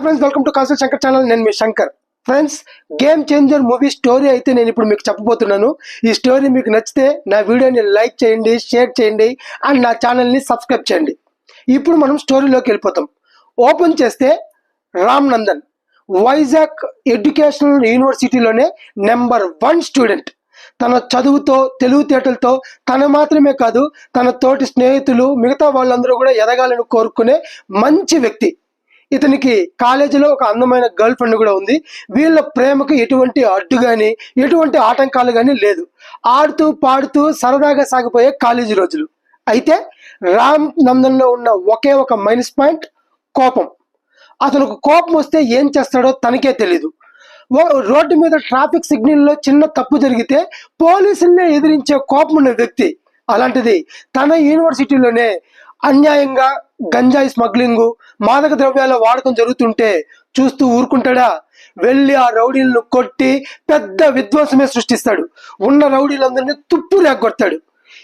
Hi friends welcome to కాన్సల్ Shankar channel. నేను మీ Shankar. Friends game changer movie story అయితే నేను ఇప్పుడు మీకు చెప్పబోతున్నాను. ఈ స్టోరీ మీకు నచ్చితే నా వీడియోని లైక్ చేయండి షేర్ చేయండి అండ్ నా ఛానల్ని సబ్స్క్రైబ్ చేయండి. ఇప్పుడు మనం స్టోరీలోకి వెళ్ళిపోతాం. ఓపెన్ చేస్తే రామ్ నందన్ వైజాగ్ ఎడ్యుకేషనల్ యూనివర్సిటీలోనే నెంబర్ వన్ స్టూడెంట్ తన చదువుతో తెలివితేటలతో తన మాత్రమే కాదు తన తోటి స్నేహితులు మిగతా వాళ్ళందరూ కూడా ఎదగాలని కోరుకునే మంచి వ్యక్తి. ఇతనికి కాలేజీలో ఒక అందమైన గర్ల్ ఫ్రెండ్ కూడా ఉంది. వీళ్ళ ప్రేమకు ఎటువంటి అడ్డు కానీ ఎటువంటి ఆటంకాలు కానీ లేదు. ఆడుతూ పాడుతూ సరదాగా సాగిపోయే కాలేజీ రోజులు. అయితే రామ్ నందన్లో ఉన్న ఒకే ఒక మైనస్ పాయింట్ కోపం. అతనికి కోపం వస్తే ఏం చేస్తాడో తనకే తెలీదు. ఓ- రోడ్డు మీద ట్రాఫిక్ సిగ్నల్లో చిన్న తప్పు జరిగితే పోలీసుల్నే ఎదిరించే కోపం ఉన్న వ్యక్తి. అలాంటిది తన యూనివర్సిటీలోనే అన్యాయంగా గంజాయి స్మగ్లింగ్ మాదక ద్రవ్యాల వాడకం జరుగుతుంటే చూస్తూ ఊరుకుంటాడా? వెళ్ళి ఆ రౌడీలను కొట్టి పెద్ద విధ్వంసమే సృష్టిస్తాడు. ఉన్న రౌడీలందరినీ తుప్పు లేకొడతాడు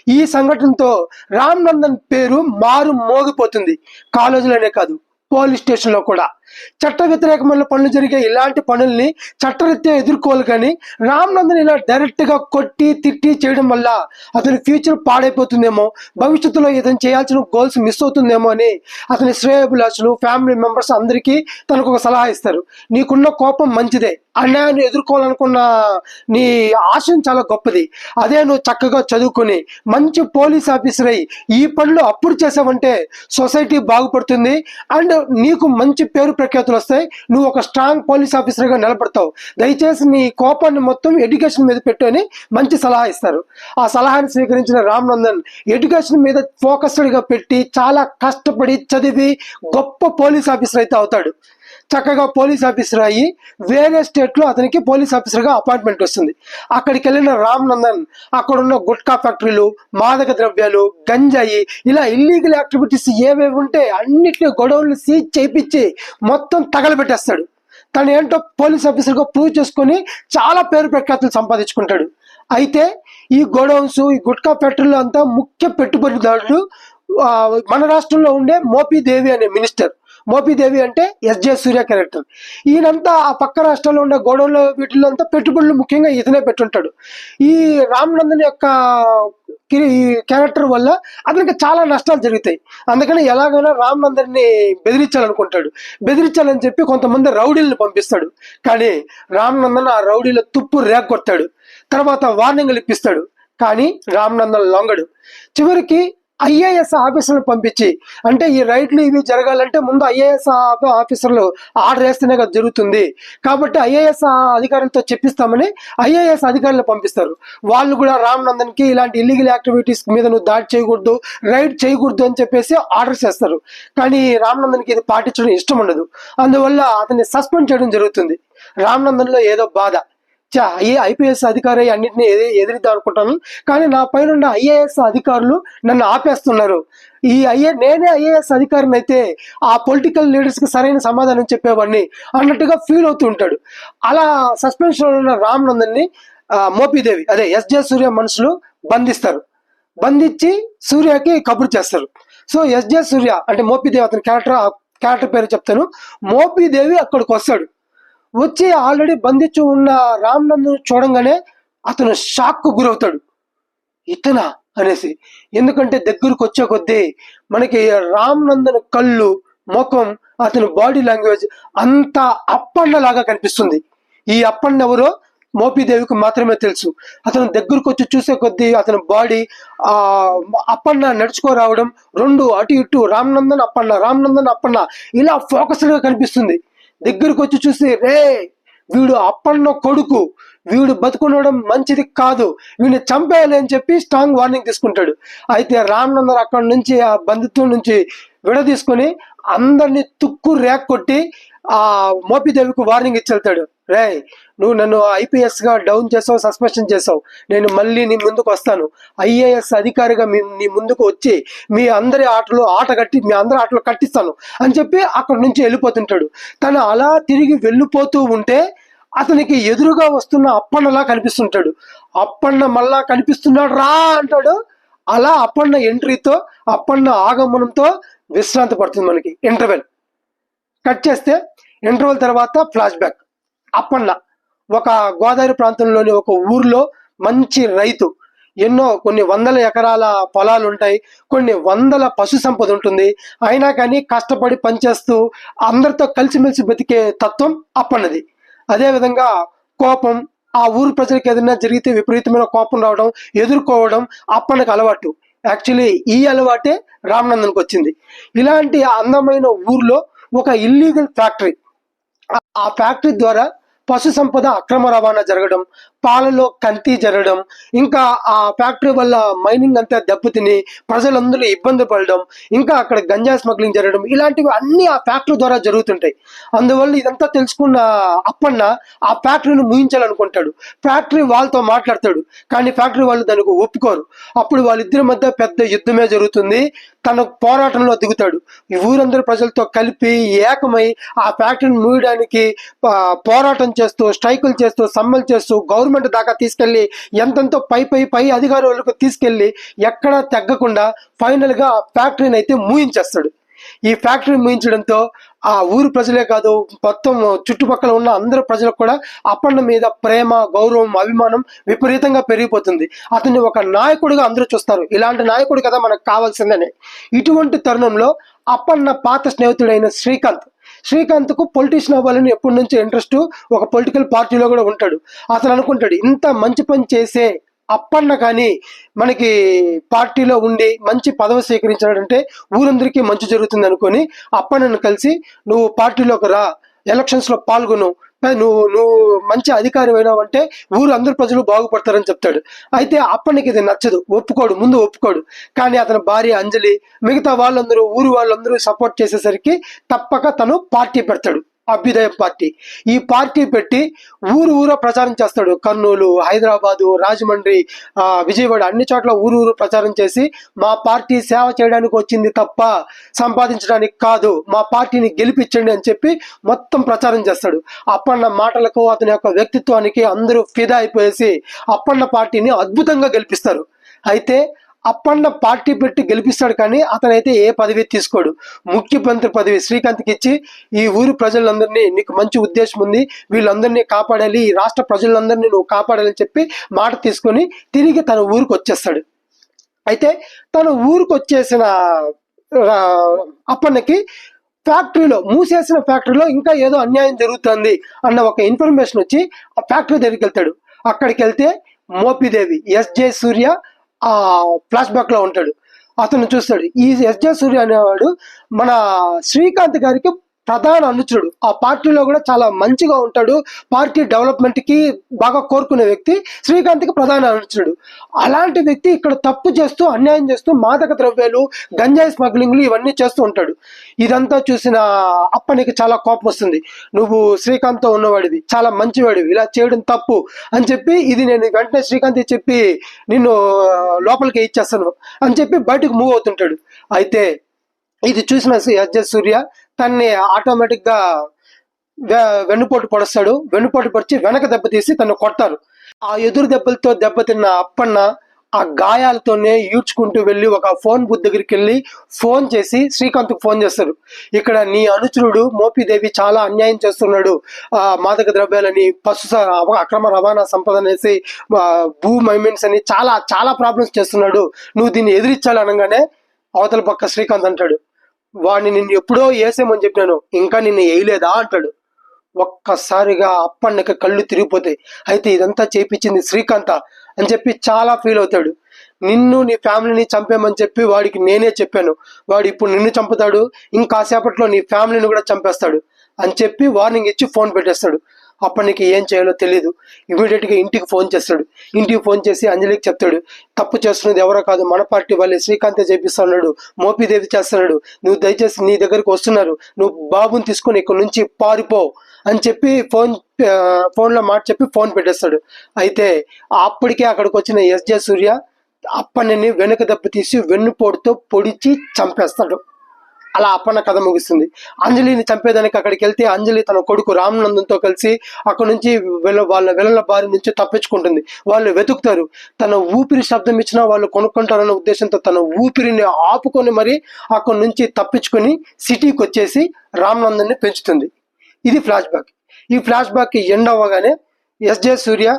ఈ సంఘటనతో రామ్ నందన్ పేరు మారు మోగిపోతుంది. కాలేజీలోనే కాదు పోలీస్ స్టేషన్లో కూడా. చట్ట వ్యతిరేకమైన పనులు జరిగే ఇలాంటి పనుల్ని చట్టరీత్యా ఎదుర్కోవాలి కానీ రామ్ నందన్ ఇలా డైరెక్ట్గా కొట్టి తిట్టి చేయడం వల్ల అతని ఫ్యూచర్ పాడైపోతుందేమో భవిష్యత్తులో ఇతను చేయాల్సిన గోల్స్ మిస్ అవుతుందేమో అని అతని శ్రేయభిలాషులు ఫ్యామిలీ మెంబర్స్ అందరికీ తనకు ఒక సలహా ఇస్తారు. నీకున్న కోపం మంచిదే అన్యాయాన్ని ఎదుర్కోవాలనుకున్న నీ ఆశయం చాలా గొప్పది. అదే నువ్వు చక్కగా చదువుకుని మంచి పోలీస్ ఆఫీసర్ అయి ఈ పనులు అప్పుడు చేసావంటే సొసైటీ బాగుపడుతుంది. అండ్ నీకు మంచి పేరు ప్రఖ్యాతులు వస్తాయి. నువ్వు ఒక స్ట్రాంగ్ పోలీస్ ఆఫీసర్గా నిలబడతావు. దయచేసి నీ కోపాన్ని మొత్తం ఎడ్యుకేషన్ మీద పెట్టు అని మంచి సలహా ఇస్తారు. ఆ సలహాని స్వీకరించిన రామ్ నందన్ ఎడ్యుకేషన్ మీద ఫోకస్డ్గా పెట్టి చాలా కష్టపడి చదివి గొప్ప పోలీస్ ఆఫీసర్ అయితే అవుతాడు. చక్కగా పోలీస్ ఆఫీసర్ అయ్యి వేరే స్టేట్లో అతనికి పోలీస్ ఆఫీసర్గా అపాయింట్మెంట్ వస్తుంది. అక్కడికి వెళ్ళిన రామ్ నందన్ అక్కడ ఉన్న గుట్కా ఫ్యాక్టరీలు మాదక ద్రవ్యాలు గంజాయి ఇలా ఇల్లీగల్ యాక్టివిటీస్ ఏవేవి ఉంటే అన్నిటిని గొడవలు సీజ్ చేయించి మొత్తం తగలబెట్టేస్తాడు. తను ఏంటో పోలీస్ ఆఫీసర్గా ప్రూవ్ చేసుకొని చాలా పేరు ప్రఖ్యాతులు సంపాదించుకుంటాడు. అయితే ఈ గోడౌన్స్ ఈ గుట్కా ఫ్యాక్టరీలో అంతా ముఖ్య పెట్టుబడిదారులు మన రాష్ట్రంలో ఉండే మోపీదేవి అనే మినిస్టర్ మోపిదేవి అంటే ఎస్జే సూర్య క్యారెక్టర్ ఈయనంతా ఆ పక్క రాష్ట్రాల్లో ఉండే గోడౌన్లో వీటిల్లో అంతా పెట్టుబడులు ముఖ్యంగా ఇతనే పెట్టుంటాడు. ఈ రామ్ నందన్ యొక్క ఈ క్యారెక్టర్ వల్ల అతనికి చాలా నష్టాలు జరుగుతాయి. అందుకని ఎలాగైనా రామ్ నందన్ని బెదిరించాలనుకుంటాడు. బెదిరించాలని చెప్పి కొంతమంది రౌడీలను పంపిస్తాడు. కానీ రామ్ నందన్ ఆ రౌడీల తుప్పు రేగొడతాడు. తర్వాత వార్నింగ్లు ఇప్పిస్తాడు. కానీ రామ్ నందన్ లొంగడు. చివరికి ఐఏఎస్ ఆఫీసర్లు పంపించి అంటే ఈ రైడ్లు ఇవి జరగాలంటే ముందు ఐఏఎస్ ఆఫీసర్లు ఆర్డర్ వేస్తేనే కదా జరుగుతుంది. కాబట్టి ఐఏఎస్ అధికారులతో చెప్పిస్తామని ఐఏఎస్ అధికారులు పంపిస్తారు. వాళ్ళు కూడా రామ్ నందన్కి ఇలాంటి ఇల్లీగల్ యాక్టివిటీస్ మీద నువ్వు దాడి చేయకూడదు రైడ్ చేయకూడదు అని చెప్పేసి ఆర్డర్ చేస్తారు కానీ రామ్ నందన్కి ఇది పాటించడం ఇష్టం ఉండదు. అందువల్ల అతన్ని సస్పెండ్ చేయడం జరుగుతుంది. రామ్ నందన్లో ఏదో బాధ. చా ఈ ఐపీఎస్ అధికారి అన్నింటినీ ఎదిరిద్దాం అనుకుంటాను కానీ నా పైన ఉన్న ఐఏఎస్ అధికారులు నన్ను ఆపేస్తున్నారు. ఈ ఐఏ నేనే ఐఏఎస్ అధికారిని అయితే ఆ పొలిటికల్ లీడర్స్కి సరైన సమాధానం చెప్పేవాడిని అన్నట్టుగా ఫీల్ అవుతూ ఉంటాడు. అలా సస్పెన్షన్లో ఉన్న రామ్ నందన్ని మోపీదేవి అదే ఎస్జే సూర్య మనుషులు బంధిస్తారు. బంధించి సూర్యకి కబురు చేస్తారు. సో ఎస్జే సూర్య అంటే మోపీదేవి అతని క్యారెక్టర్ ఆ క్యారెక్టర్ పేరు చెప్తాను. మోపీదేవి అక్కడికి వస్తాడు వచ్చి ఆల్రెడీ బంధించి ఉన్న రామ్ చూడంగానే అతను షాక్కు గురవుతాడు. ఇతనా అనేసి. ఎందుకంటే దగ్గరకు వచ్చే కొద్దీ మనకి రామ్ నందన్ కళ్ళు ముఖం అతని బాడీ లాంగ్వేజ్ అంతా అప్పండలాగా కనిపిస్తుంది. ఈ అప్పన్న ఎవరో మోపీదేవికి మాత్రమే తెలుసు. అతను దగ్గరకు వచ్చి చూసే కొద్దీ అతని బాడీ ఆ అప్పన్న నడుచుకో రావడం రెండు అటు ఇటు రామ్ నందన్ అప్పన్న రామ్ నందన్ అప్పన్న ఇలా ఫోకస్డ్గా కనిపిస్తుంది. దగ్గరకు వచ్చి చూసి రే వీడు అప్పన్న కొడుకు. వీడు బతుకుండడం మంచిది కాదు. వీడిని చంపేయాలి అని చెప్పి స్ట్రాంగ్ వార్నింగ్ తీసుకుంటాడు. అయితే రామనందర్ అక్కడ నుంచి ఆ బంధుత్వం నుంచి విడదీసుకొని అందరినీ తుక్కు రేక్ కొట్టి ఆ మోపిదేవికి వార్నింగ్ ఇచ్చి వెళ్తాడు. రే నువ్వు నన్ను ఐపీఎస్గా డౌన్ చేసావు సస్పెన్షన్ చేసావు. నేను మళ్ళీ నీ ముందుకు వస్తాను. ఐఏఎస్ అధికారిగా మీ నీ ముందుకు వచ్చి మీ అందరి ఆటలు ఆట కట్టి మీ అందరి ఆటలు కట్టిస్తాను అని చెప్పి అక్కడ నుంచి వెళ్ళిపోతుంటాడు. తను అలా తిరిగి వెళ్ళిపోతూ ఉంటే అతనికి ఎదురుగా వస్తున్న అప్పన్నలా కనిపిస్తుంటాడు. అప్పన్న మళ్ళా కనిపిస్తున్నాడు రా అంటాడు. అలా అప్పన్న ఎంట్రీతో అప్పన్న ఆగమనంతో విశ్రాంతి పడుతుంది మనకి. ఇంటర్వెల్. కట్ చేస్తే ఇంటర్వెల్ తర్వాత ఫ్లాష్ బ్యాక్. అప్పన్న ఒక గోదావరి ప్రాంతంలోని ఒక ఊర్లో మంచి రైతు. ఎన్నో కొన్ని వందల ఎకరాల పొలాలు ఉంటాయి కొన్ని వందల పశు సంపద ఉంటుంది. అయినా కానీ కష్టపడి పనిచేస్తూ అందరితో కలిసిమెలిసి బతికే తత్వం అప్పన్నది. అదేవిధంగా కోపం ఆ ఊరు ప్రజలకు ఏదైనా జరిగితే విపరీతమైన కోపం రావడం ఎదుర్కోవడం అప్పన్నకు అలవాటు. యాక్చువల్లీ ఈ అలవాటే రామనందన్కి వచ్చింది. ఇలాంటి అందమైన ఊర్లో ఒక ఇల్లీగల్ ఫ్యాక్టరీ. ఆ- ఆ ఫ్యాక్టరీ ద్వారా పశు సంపద అక్రమ రవాణా జరగడం పాలలో కంతి జరగడం ఇంకా ఆ ఫ్యాక్టరీ వల్ల మైనింగ్ అంతా దెబ్బతిని ప్రజలందరూ ఇబ్బంది పడడం ఇంకా అక్కడ గంజా స్మగ్లింగ్ జరగడం ఇలాంటివి అన్ని ఆ ఫ్యాక్టరీ ద్వారా జరుగుతుంటాయి. అందువల్ల ఇదంతా తెలుసుకున్న అప్పన్న ఆ ఫ్యాక్టరీని ముగించాలనుకుంటాడు ఫ్యాక్టరీ వాళ్ళతో మాట్లాడతాడు. కానీ ఫ్యాక్టరీ వాళ్ళు దానికి ఒప్పుకోరు. అప్పుడు వాళ్ళిద్దరి మధ్య పెద్ద యుద్ధమే జరుగుతుంది. తన పోరాటంలో దిగుతాడు. ఈ ఊరందరి ప్రజలతో కలిపి ఏకమై ఆ ఫ్యాక్టరీని మూయడానికి పోరాటం చేస్తూ స్ట్రైకులు చేస్తూ సమ్మెలు చేస్తూ గవర్నమెంట్ దాకా తీసుకెళ్ళి ఎంతెంతో పై పై పై అధికారులకు తీసుకెళ్ళి ఎక్కడా తగ్గకుండా ఫైనల్గా ఆ ఫ్యాక్టరీని అయితే మూయించేస్తాడు. ఈ ఫ్యాక్టరీ ముయించడంతో ఆ ఊరు ప్రజలే కాదు మొత్తం చుట్టుపక్కల ఉన్న అందరు ప్రజలకు కూడా అప్పన్న మీద ప్రేమ గౌరవం అభిమానం విపరీతంగా పెరిగిపోతుంది. అతన్ని ఒక నాయకుడిగా అందరూ చూస్తారు. ఇలాంటి నాయకుడు కదా మనకు కావాల్సిందని. ఇటువంటి తరుణంలో అప్పన్న పాత స్నేహితుడైన శ్రీకాంత్. శ్రీకాంత్కు పొలిటీషియన్ అవ్వాలని ఎప్పటి నుంచో ఇంట్రెస్ట్ ఒక పొలిటికల్ పార్టీలో కూడా ఉంటాడు. అతను అనుకుంటాడు ఇంత మంచి పని చేసే అప్పన్న కానీ మనకి పార్టీలో ఉండి మంచి పదవి స్వీకరించాడంటే ఊరందరికీ మంచి జరుగుతుంది అనుకొని అప్పన్నను కలిసి నువ్వు పార్టీలోకి రా ఎలక్షన్స్లో పాల్గొను నువ్వు నువ్వు మంచి అధికారి అయినావంటే ఊరు అందరు ప్రజలు బాగుపడతారని చెప్తాడు. అయితే అప్పటికి ఇది నచ్చదు. ఒప్పుకోడు. ముందు ఒప్పుకోడు. కానీ అతని భార్య అంజలి మిగతా వాళ్ళందరూ ఊరు వాళ్ళందరూ సపోర్ట్ చేసేసరికి తప్పక తను పార్టీ పెడతాడు. అభ్యుదయ పార్టీ. ఈ పార్టీ పెట్టి ఊరు ఊర ప్రచారం చేస్తాడు. కర్నూలు హైదరాబాదు రాజమండ్రి విజయవాడ అన్ని చోట్ల ఊరు ఊరు ప్రచారం చేసి మా పార్టీ సేవ చేయడానికి వచ్చింది తప్ప సంపాదించడానికి కాదు. మా పార్టీని గెలిపించండి అని చెప్పి మొత్తం ప్రచారం చేస్తాడు. అప్పన్న మాటలకు అతని యొక్క వ్యక్తిత్వానికి అందరూ ఫిదా అయిపోయేసి అప్పన్న పార్టీని అద్భుతంగా గెలిపిస్తారు. అయితే అప్పన్న పార్టీ పెట్టి గెలిపిస్తాడు కానీ అతనైతే ఏ పదవి తీసుకోడు. ముఖ్యమంత్రి పదవి శ్రీకాంత్కి ఇచ్చి ఈ ఊరు ప్రజలందరినీ నీకు మంచి ఉద్దేశం ఉంది వీళ్ళందరినీ కాపాడాలి ఈ రాష్ట్ర ప్రజలందరినీ నువ్వు కాపాడాలని చెప్పి మాట తీసుకొని తిరిగి తన ఊరికి వచ్చేస్తాడు. అయితే తన ఊరికి వచ్చేసిన అప్పన్నకి ఫ్యాక్టరీలో మూసేసిన ఫ్యాక్టరీలో ఇంకా ఏదో అన్యాయం జరుగుతుంది అన్న ఒక ఇన్ఫర్మేషన్ వచ్చి ఆ ఫ్యాక్టరీ దగ్గరికి వెళ్తాడు. అక్కడికి వెళ్తే మోపిదేవి ఎస్జే సూర్య ఆ ఫ్లాష్ బ్యాక్లో ఉంటాడు. అతను చూస్తాడు. ఈ ఎస్జే సూర్య అనేవాడు మన శ్రీకాంత్ గారికి ప్రధాన అనుచరుడు. ఆ పార్టీలో కూడా చాలా మంచిగా ఉంటాడు. పార్టీ డెవలప్మెంట్కి బాగా కోరుకునే వ్యక్తి శ్రీకాంత్కి ప్రధాన అనుచరుడు. అలాంటి వ్యక్తి ఇక్కడ తప్పు చేస్తూ అన్యాయం చేస్తూ మాదక ద్రవ్యాలు గంజాయి స్మగ్లింగ్లు ఇవన్నీ చేస్తూ ఉంటాడు. ఇదంతా చూసిన అప్పనికి చాలా కోపం వస్తుంది. నువ్వు శ్రీకాంత్తో ఉన్నవాడివి చాలా మంచివాడివి ఇలా చేయడం తప్పు అని చెప్పి ఇది నేను వెంటనే శ్రీకాంత్ చెప్పి నిన్ను లోపలికి ఇచ్చేస్తాను అని చెప్పి బయటకు మూవ్ అవుతుంటాడు. అయితే ఇది చూసిన ఎస్జెస్ సూర్య తన్ని ఆటోమేటిక్గా వె- వెన్నుపోటు పొడుస్తాడు. వెన్నుపోటు పొడిచి వెనక దెబ్బ తీసి తను కొడతారు. ఆ ఎదురు దెబ్బలతో దెబ్బతిన్న అప్పన్న ఆ గాయాలతోనే ఈడ్చుకుంటూ వెళ్ళి ఒక ఫోన్ బుద్ధ దగ్గరికి వెళ్ళి ఫోన్ చేసి శ్రీకాంత్ ఫోన్ చేస్తారు. ఇక్కడ నీ అనుచరుడు మోపిదేవి చాలా అన్యాయం చేస్తున్నాడు. ఆ మాదక ద్రవ్యాలని పశు అక్రమ రవాణా సంపద అనేసి భూ మైమెంట్స్ అని చాలా చాలా ప్రాబ్లమ్స్ చేస్తున్నాడు. నువ్వు దీన్ని ఎదిరించాలి అనగానే అవతల పక్క శ్రీకాంత్ అంటాడు. వాడిని నిన్ను ఎప్పుడో వేసేమని చెప్పినాను ఇంకా నిన్ను వేయలేదా అంటాడు. ఒక్కసారిగా అప్పన్నకి కళ్ళు తిరిగిపోతాయి. అయితే ఇదంతా చేపించింది శ్రీకాంత అని చెప్పి చాలా ఫీల్ అవుతాడు. నిన్ను నీ ఫ్యామిలీని చంపేమని చెప్పి వాడికి నేనే చెప్పాను. వాడు ఇప్పుడు నిన్ను చంపుతాడు ఇంకాసేపట్లో నీ ఫ్యామిలీని కూడా చంపేస్తాడు అని చెప్పి వార్నింగ్ ఇచ్చి ఫోన్ పెట్టేస్తాడు. అప్పటికి ఏం చేయాలో తెలియదు ఇమీడియట్గా ఇంటికి ఫోన్ చేస్తాడు. ఇంటికి ఫోన్ చేసి అంజలికి చెప్తాడు తప్పు చేస్తున్నది ఎవరో కాదు మన పార్టీ వాళ్ళే. శ్రీకాంతే చేపిస్తున్నాడు మోపిదేవి చేస్తున్నాడు. నువ్వు దయచేసి నీ దగ్గరికి వస్తున్నారు. నువ్వు బాబుని తీసుకొని ఇక్కడ నుంచి పారిపో అని చెప్పి ఫోన్ ఫోన్లో మాట చెప్పి ఫోన్ పెట్టేస్తాడు. అయితే అప్పటికే అక్కడికి వచ్చిన ఎస్జే సూర్య అప్పన్నని వెనుక దెబ్బ తీసి వెన్నుపోటుతో పొడిచి చంపేస్తాడు. అలా అప్పన్న కథ ముగిస్తుంది. అంజలిని చంపేదానికి అక్కడికి వెళ్తే అంజలి తన కొడుకు రామనందంతో కలిసి అక్కడ నుంచి వెళ్ళ వాళ్ళ విలన్ల బారి నుంచి తప్పించుకుంటుంది. వాళ్ళు వెతుకుతారు. తన ఊపిరి శబ్దం ఇచ్చినా వాళ్ళు కొనుక్కుంటారన్న ఉద్దేశంతో తన ఊపిరిని ఆపుకొని మరి అక్కడి నుంచి తప్పించుకొని సిటీకి వచ్చేసి రామనందన్ని పెంచుతుంది. ఇది ఫ్లాష్ బ్యాక్. ఈ ఫ్లాష్ బ్యాక్ ఎండ్ అవ్వగానే ఎస్జే సూర్య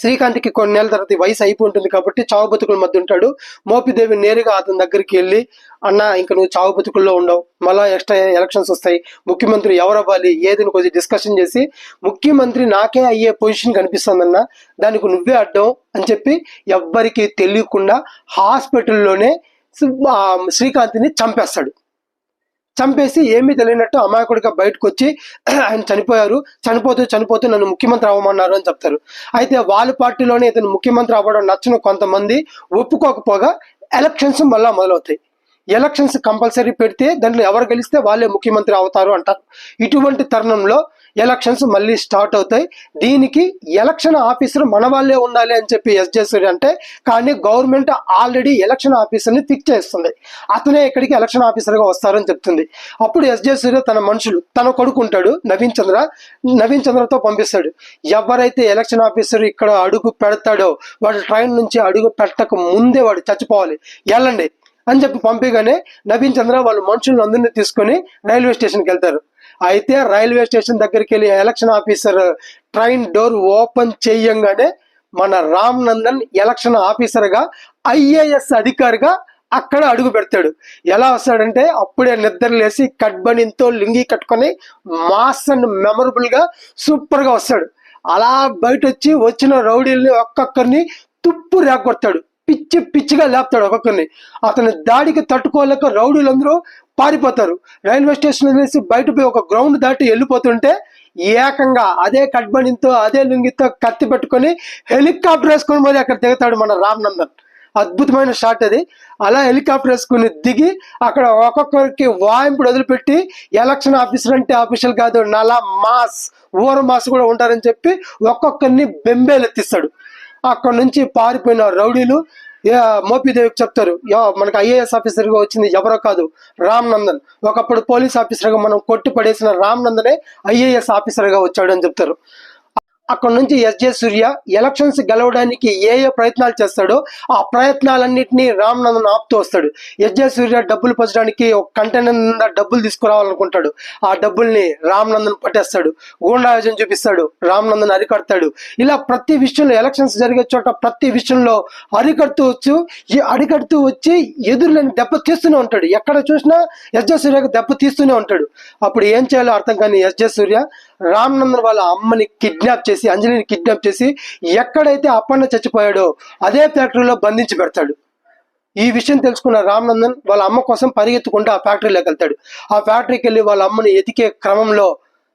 శ్రీకాంత్కి కొన్ని నెలల తర్వాత వయసు అయిపోయి ఉంటుంది కాబట్టి చావు బతుకుల మధ్య ఉంటాడు. మోపిదేవి నేరుగా అతని దగ్గరికి వెళ్ళి అన్న ఇంకా నువ్వు చావు బతుకుల్లో ఉండవు. మళ్ళా ఎక్స్ట్రా ఎలక్షన్స్ వస్తాయి. ముఖ్యమంత్రి ఎవరు అవ్వాలి కొద్దిగా కొంచెం డిస్కషన్ చేసి ముఖ్యమంత్రి నాకే అయ్యే పొజిషన్ కనిపిస్తుందన్న దానికి నువ్వే అడ్డం అని చెప్పి ఎవ్వరికి తెలియకుండా హాస్పిటల్లోనే శ్రీకాంత్ని చంపేస్తాడు. చంపేసి ఏమీ తెలియనట్టు అమాయకుడిగా బయటకు వచ్చి ఆయన చనిపోయారు. చనిపోతూ చనిపోతూ నన్ను ముఖ్యమంత్రి అవ్వమన్నారు అని చెప్తారు. అయితే వాళ్ళ పార్టీలోనే ఇతను ముఖ్యమంత్రి అవ్వడం నచ్చిన కొంతమంది ఒప్పుకోకపోగా ఎలక్షన్స్ మళ్ళా మొదలవుతాయి. ఎలక్షన్స్ కంపల్సరీ పెడితే దాంట్లో ఎవరు గెలిస్తే వాళ్ళే ముఖ్యమంత్రి అవుతారు అంటారు. ఇటువంటి తరుణంలో ఎలక్షన్స్ మళ్ళీ స్టార్ట్ అవుతాయి. దీనికి ఎలక్షన్ ఆఫీసర్ మన వాళ్ళే ఉండాలి అని చెప్పి ఎస్ చేస్తారు అంటే కానీ గవర్నమెంట్ ఆల్రెడీ ఎలక్షన్ ఆఫీసర్ని ఫిక్స్ చేస్తుంది. అతనే ఇక్కడికి ఎలక్షన్ ఆఫీసర్గా వస్తారని చెప్తుంది. అప్పుడు ఎస్ సూర్య తన మనుషులు తన కొడుకు ఉంటాడు నవీన్ చంద్ర. నవీన్ చంద్రతో పంపిస్తాడు. ఎవరైతే ఎలక్షన్ ఆఫీసర్ ఇక్కడ అడుగు పెడతాడో వాడు ట్రైన్ నుంచి అడుగు పెట్టక ముందే వాడు చచ్చిపోవాలి. వెళ్ళండి అని చెప్పి పంపిగానే నవీన్ చంద్ర వాళ్ళు మనుషులను అందరినీ తీసుకొని రైల్వే స్టేషన్కి వెళ్తారు. అయితే రైల్వే స్టేషన్ దగ్గరికి వెళ్ళి election officer train door open చేయంగానే మన రామ్ నందన్ ఎలక్షన్ ఆఫీసర్గా ఐఏఎస్ అధికారిగా అక్కడ అడుగు పెడతాడు. ఎలా వస్తాడంటే అప్పుడే నిద్ర లేసి కట్బనితో లింగి కట్టుకొని మాస్ అండ్ మెమరబుల్గా సూపర్గా వస్తాడు. అలా బయట వచ్చి వచ్చిన రౌడీల్ని ఒక్కొక్కరిని తుప్పు రేకొడతాడు పిచ్చి పిచ్చిగా లేపుతాడు ఒక్కొక్కరిని. అతని దాడికి తట్టుకోలేక రౌడీలందరూ పారిపోతారు. రైల్వే స్టేషన్ అనేసి బయట పోయి ఒక గ్రౌండ్ దాటి వెళ్ళిపోతుంటే ఏకంగా అదే కట్బనితో అదే లుంగితో కత్తి పెట్టుకొని హెలికాప్టర్ వేసుకొని మరి అక్కడ దిగుతాడు మన రామ్ నందన్. అద్భుతమైన షాట్ అది. అలా హెలికాప్టర్ వేసుకుని దిగి అక్కడ ఒక్కొక్కరికి వాయింపుడు వదిలిపెట్టి ఎలక్షన్ ఆఫీసర్ అంటే ఆఫీషియల్ కాదు నలా మాస్ ఊర మాస్ కూడా ఉంటారని చెప్పి ఒక్కొక్కరిని బెంబేలెత్తిస్తాడు. అక్కడ నుంచి పారిపోయిన రౌడీలు మోపిదేవికి చెప్తారు. యా మనకి ఐఏఎస్ ఆఫీసర్గా వచ్చింది ఎవరో కాదు రామ్ నందన్. ఒకప్పుడు పోలీస్ ఆఫీసర్గా మనం కొట్టి పడేసిన రామ్ నందనే ఐఏఎస్ ఆఫీసర్గా వచ్చాడు అని చెప్తారు. అక్కడ నుంచి ఎస్జే సూర్య ఎలక్షన్స్ గెలవడానికి ఏ ఏ ప్రయత్నాలు చేస్తాడో ఆ ప్రయత్నాలన్నింటినీ రామ్ నందన్ ఆపుతూ వస్తాడు. ఎస్జే సూర్య డబ్బులు పంచడానికి ఒక కంటైనర్ నిండా డబ్బులు తీసుకురావాలనుకుంటాడు. ఆ డబ్బుల్ని రామ్ నందన్ పట్టేస్తాడు. గూండాయోజన చూపిస్తాడు. రామ్ నందన్ అరికడతాడు. ఇలా ప్రతి విషయంలో ఎలక్షన్స్ జరిగే చోట ప్రతి విషయంలో అరికడుతూ వచ్చు ఈ అరికడుతూ వచ్చి ఎదురులేని దెబ్బ తీస్తూనే ఉంటాడు. ఎక్కడ చూసినా ఎస్జే సూర్యకు దెబ్బ తీస్తూనే ఉంటాడు. అప్పుడు ఏం చేయాలో అర్థం కానీ ఎస్జే సూర్య రామ్ నందన్ వాళ్ళ అమ్మని కిడ్నాప్ చేసి అంజలిని కిడ్నాప్ చేసి ఎక్కడైతే అప్పన్న చచ్చిపోయాడో అదే ఫ్యాక్టరీలో బంధించి పెడతాడు. ఈ విషయం తెలుసుకున్న రామ్ నందన్ వాళ్ళ అమ్మ కోసం పరిగెత్తుకుంటూ ఆ ఫ్యాక్టరీలోకి వెళ్తాడు. ఆ ఫ్యాక్టరీకి వెళ్ళి వాళ్ళ అమ్మని ఎతికే క్రమంలో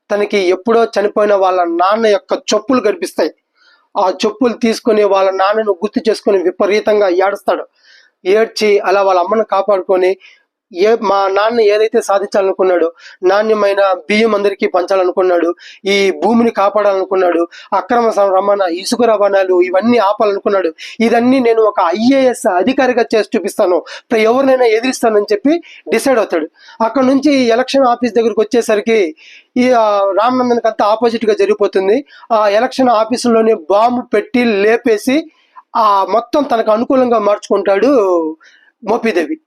తనకి ఎప్పుడో చనిపోయిన వాళ్ళ నాన్న యొక్క చెప్పులు కనిపిస్తాయి. ఆ చెప్పులు తీసుకొని వాళ్ళ నాన్నను గుర్తు చేసుకొని విపరీతంగా ఏడుస్తాడు. ఏడ్చి అలా వాళ్ళ అమ్మను కాపాడుకొని ఏ మా నాన్న ఏదైతే సాధించాలనుకున్నాడో నాణ్యమైన బియ్యం అందరికీ పంచాలనుకున్నాడు ఈ భూమిని కాపాడాలనుకున్నాడు అక్రమ సం- రవాణా ఇసుక రవాణాలు ఇవన్నీ ఆపాలనుకున్నాడు ఇదన్నీ నేను ఒక ఐఏఎస్ అధికారిగా చేసి చూపిస్తాను. ఎవరినైనా ఎదిరిస్తానని చెప్పి డిసైడ్ అవుతాడు. అక్కడ నుంచి ఎలక్షన్ ఆఫీస్ దగ్గరికి వచ్చేసరికి ఈ ఆ, అంతా ఆపోజిట్గా జరిగిపోతుంది. ఆ ఎలక్షన్ ఆఫీసులోనే బాంబు పెట్టి లేపేసి ఆ మొత్తం తనకు అనుకూలంగా మార్చుకుంటాడు మోపిదేవి.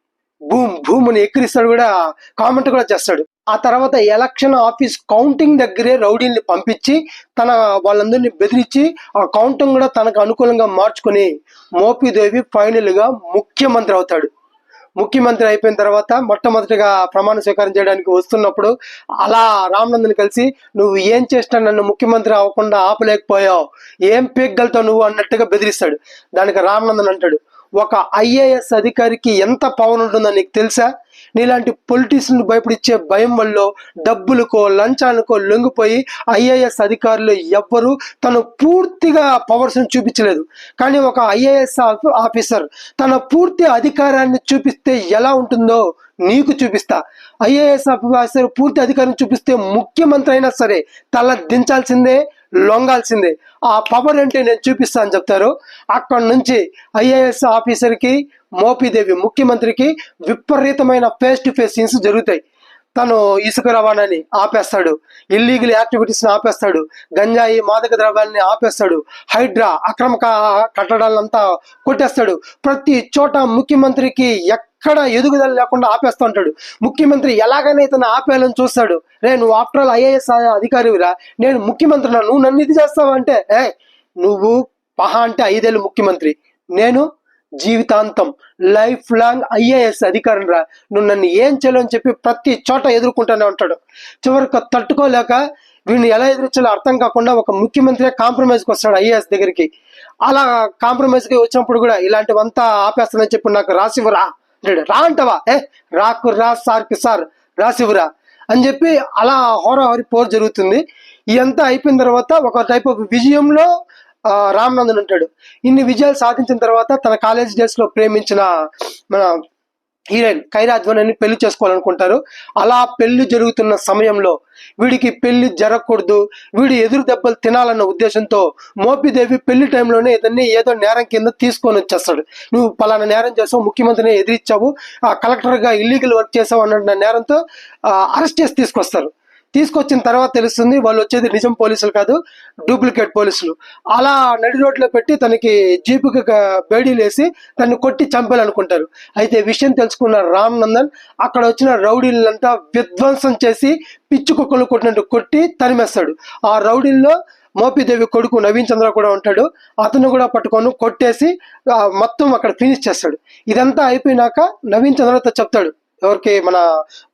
భూమ్ భూమిని ఎక్కిరిస్తాడు కూడా కామెంట్ కూడా చేస్తాడు. ఆ తర్వాత ఎలక్షన్ ఆఫీస్ కౌంటింగ్ దగ్గరే రౌడీని పంపించి తన వాళ్ళందరినీ బెదిరించి ఆ కౌంటింగ్ కూడా తనకు అనుకూలంగా మార్చుకొని మోపిదేవి ఫైనల్గా ముఖ్యమంత్రి అవుతాడు. ముఖ్యమంత్రి అయిపోయిన తర్వాత మొట్టమొదటిగా ప్రమాణ స్వీకారం చేయడానికి వస్తున్నప్పుడు అలా రామనందని కలిసి నువ్వు ఏం చేసినా నన్ను ముఖ్యమంత్రి అవ్వకుండా ఆపలేకపోయావు. ఏం పీగ్గలతో నువ్వు? అన్నట్టుగా బెదిరిస్తాడు. దానికి రామనందన్ అంటాడు. ఒక ఐఏఎస్ అధికారికి ఎంత పవన్ ఉంటుందో నీకు తెలుసా? నీలాంటి పొలిటీషియన్ భయపడిచ్చే భయం వల్ల డబ్బులకో లంచాలకో లొంగిపోయి ఐఏఎస్ అధికారులు ఎవ్వరు తను పూర్తిగా పవర్స్ చూపించలేదు. కానీ ఒక ఐఏఎస్ ఆఫీసర్ తన పూర్తి అధికారాన్ని చూపిస్తే ఎలా ఉంటుందో నీకు చూపిస్తా. ఐఏఎస్ ఆఫీసర్ పూర్తి అధికారం చూపిస్తే ముఖ్యమంత్రి అయినా సరే తల దించాల్సిందే. లొంగాల్సిందే. ఆ పవర్ అంటే నేను చూపిస్తాను అని చెప్తారు. అక్కడ నుంచి ఐఏఎస్ ఆఫీసర్కి మోపిదేవి ముఖ్యమంత్రికి విపరీతమైన ఫేస్ టు ఫేస్ సీన్స్ జరుగుతాయి. తను ఇసుక రవాణాని ఆపేస్తాడు. ఇల్లీగల్ యాక్టివిటీస్ని ఆపేస్తాడు. గంజాయి మాదక ద్రవ్యాలని ఆపేస్తాడు. హైడ్రా అక్రమ కట్టడాలంతా కొట్టేస్తాడు. ప్రతి చోట ముఖ్యమంత్రికి ఎక్కడ ఎదుగుదల లేకుండా ఆపేస్తూ ఉంటాడు. ముఖ్యమంత్రి ఎలాగైనా ఇతను ఆపేయాలని చూస్తాడు. రే నువ్వు ఆఫ్టర్ ఆల్ ఐఏఎస్ అధికారివిరా. నేను ముఖ్యమంత్రి నువ్వు నన్ను ఇది చేస్తావంటే ఏ నువ్వు పహా అంటే ఐదేళ్ళు ముఖ్యమంత్రి. నేను జీవితాంతం లైఫ్ లాంగ్ ఐఏఎస్ అధికారం రా నువ్వు నన్ను ఏం చేయలేని చెప్పి ప్రతి చోట ఎదుర్కొంటూనే ఉంటాడు. చివరికి తట్టుకోలేక వీడిని ఎలా ఎదురించాలో అర్థం కాకుండా ఒక ముఖ్యమంత్రి కాంప్రమైజ్కి వస్తాడు ఐఏఎస్ దగ్గరికి. అలా కాంప్రమైజ్కి వచ్చినప్పుడు కూడా ఇలాంటివంతా ఆపేస్తానని చెప్పి నాకు రాసివ్వరా? అంటాడు రా అంటవా? ఏ రాకు రా సార్కి సార్ రాసివురా అని చెప్పి అలా హోరాహోరి పోర్ జరుగుతుంది. ఇదంతా అయిపోయిన తర్వాత ఒక టైప్ ఆఫ్ విజయంలో రామ్నందన్ ఉంటాడు. ఇన్ని విజయాలు సాధించిన తర్వాత తన కాలేజ్ డేస్లో ప్రేమించిన మన హీరోయిన్ కైరా పెళ్ళి చేసుకోవాలనుకుంటారు. అలా పెళ్ళి జరుగుతున్న సమయంలో వీడికి పెళ్ళి జరగకూడదు. వీడు ఎదురు దెబ్బలు తినాలన్న ఉద్దేశంతో మోపిదేవి పెళ్ళి టైంలోనే ఇతన్ని ఏదో నేరం కింద తీసుకొని వచ్చేస్తాడు. నువ్వు పలానా నేరం చేసావు ముఖ్యమంత్రిని ఎదిరించావు ఆ కలెక్టర్గా ఇల్లీగల్ వర్క్ చేసావు అన్న నేరంతో అరెస్ట్ చేసి తీసుకొస్తారు. తీసుకొచ్చిన తర్వాత తెలుస్తుంది వాళ్ళు వచ్చేది నిజం పోలీసులు కాదు డూప్లికేట్ పోలీసులు. అలా నడి రోడ్లో పెట్టి తనకి జీపుకి బేడీలు వేసి తనని కొట్టి చంపాలనుకుంటారు. అయితే విషయం తెలుసుకున్న రామ్ నందన్ అక్కడ వచ్చిన రౌడీలంతా విధ్వంసం చేసి పిచ్చి కుక్కలు కొట్టినట్టు కొట్టి తరిమేస్తాడు. ఆ రౌడీల్లో మోపిదేవి కొడుకు నవీన్ చంద్ర కూడా ఉంటాడు. అతను కూడా పట్టుకొని కొట్టేసి మొత్తం అక్కడ ఫినిష్ చేస్తాడు. ఇదంతా అయిపోయినాక నవీన్ చంద్రతో చెప్తాడు. ఎవరికి మన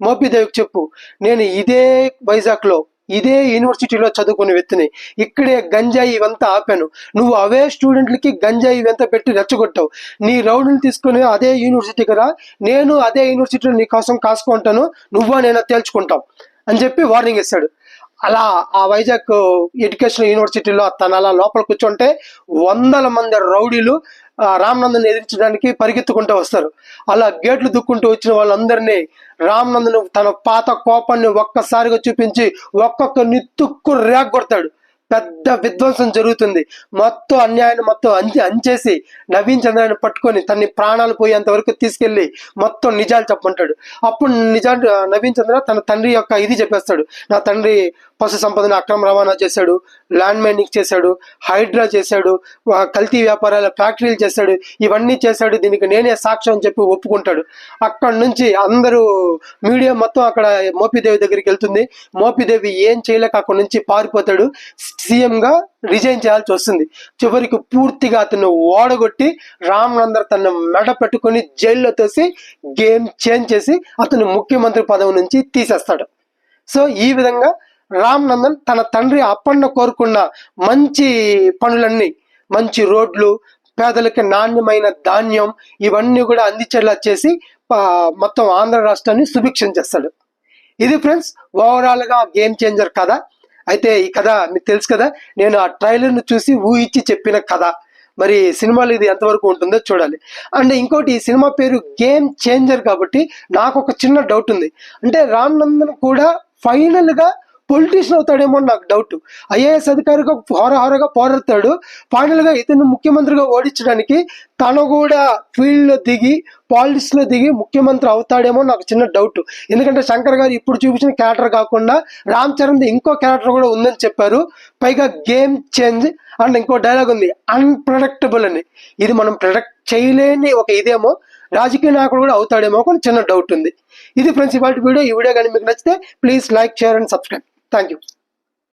మోపిదేవికి చెప్పు. నేను ఇదే వైజాగ్లో ఇదే యూనివర్సిటీలో చదువుకునే వ్యక్తిని ఇక్కడే గంజాయి ఇవంతా ఆపాను. నువ్వు అవే స్టూడెంట్లకి గంజాయి ఇవంతా పెట్టి రెచ్చగొట్టావు. నీ రౌడీని తీసుకుని అదే యూనివర్సిటీకి రా నేను అదే యూనివర్సిటీలో నీ కోసం కాసుకుంటాను నువ్వా నేను తేల్చుకుంటావు అని చెప్పి వార్నింగ్ ఇస్తాడు. అలా ఆ వైజాగ్ ఎడ్యుకేషన్ యూనివర్సిటీలో తన అలా లోపల కూర్చుంటే వందల మంది రౌడీలు రామ్నందన్ ఎదిరించడానికి పరిగెత్తుకుంటూ వస్తారు. అలా గేట్లు దుక్కుంటూ వచ్చిన వాళ్ళందరినీ రామ్నందన్ తన పాత కోపాన్ని ఒక్కసారిగా చూపించి ఒక్కొక్క నిత్తుక్కు రేగ్ కొడతాడు పెద్ద విధ్వంసం జరుగుతుంది. మొత్తం అన్యాయాన్ని మొత్తం అంచి అంచేసి నవీన్ చంద్రాన్ని పట్టుకొని తన్ని ప్రాణాలు పోయేంత వరకు తీసుకెళ్ళి మొత్తం నిజాలు చెప్పమంటాడు. అప్పుడు నిజాలు నవీన్ చంద్ర తన తండ్రి యొక్క ఇది చెప్పేస్తాడు. నా తండ్రి పశు సంపదను అక్రమ రవాణా చేశాడు ల్యాండ్ మైనింగ్ చేశాడు హైడ్రా చేశాడు కల్తీ వ్యాపారాల ఫ్యాక్టరీలు చేశాడు ఇవన్నీ చేశాడు దీనికి నేనే సాక్ష్యం అని చెప్పి ఒప్పుకుంటాడు. అక్కడ నుంచి అందరూ మీడియా మొత్తం అక్కడ మోపిదేవి దగ్గరికి వెళ్తుంది. మోపిదేవి ఏం చేయలేక అక్కడ నుంచి పారిపోతాడు. సీఎంగా రిజైన్ చేయాల్సి వస్తుంది. చివరికి పూర్తిగా అతను ఓడగొట్టి రామ్ నందర్ తన మెడ పెట్టుకొని జైల్లో తోసి గేమ్ చేంజ్ చేసి అతను ముఖ్యమంత్రి పదవి నుంచి తీసేస్తాడు. సో ఈ విధంగా రామ్ నందన్ తన తండ్రి అప్పన్న కోరుకున్న మంచి పనులన్నీ మంచి రోడ్లు పేదలకి నాణ్యమైన ధాన్యం ఇవన్నీ కూడా అందించేలా చేసి మొత్తం ఆంధ్ర రాష్ట్రాన్ని సుభిక్షం చేస్తాడు. ఇది ఫ్రెండ్స్ ఓవరాల్గా గేమ్ చేంజర్ కథ. అయితే ఈ కథ మీకు తెలుసు కదా నేను ఆ ట్రైలర్ను చూసి ఊహించి చెప్పిన కథ. మరి సినిమాలో ఇది ఎంతవరకు ఉంటుందో చూడాలి. అండ్ ఇంకోటి ఈ సినిమా పేరు గేమ్ చేంజర్ కాబట్టి నాకు ఒక చిన్న డౌట్ ఉంది. అంటే రామ్ నందన్ కూడా ఫైనల్గా పొలిటీషియన్ అవుతాడేమో అని నాకు డౌట్ ఐఏఎస్ అధికారిగా హోరహోరగా పోరాడతాడు. ఫైనల్గా ఇతను ముఖ్యమంత్రిగా ఓడించడానికి తను కూడా ఫీల్డ్లో దిగి పాలిటిక్స్లో దిగి ముఖ్యమంత్రి అవుతాడేమో నాకు చిన్న డౌట్ ఎందుకంటే శంకర్ గారు ఇప్పుడు చూపించిన క్యారెక్టర్ కాకుండా రామ్ చరణ్ ఇంకో క్యారెక్టర్ కూడా ఉందని చెప్పారు. పైగా గేమ్ చేంజ్ అండ్ ఇంకో డైలాగ్ ఉంది అన్ప్రొడక్టబుల్ అని. ఇది మనం ప్రొడక్ట్ చేయలేని ఒక ఇదేమో. రాజకీయ నాయకుడు కూడా అవుతాడేమో అని చిన్న డౌట్ ఉంది. ఇది ఫ్రెండ్స్ ఇవాళ వీడియో. ఈ వీడియో కానీ మీకు నచ్చితే please like share and subscribe Thank you.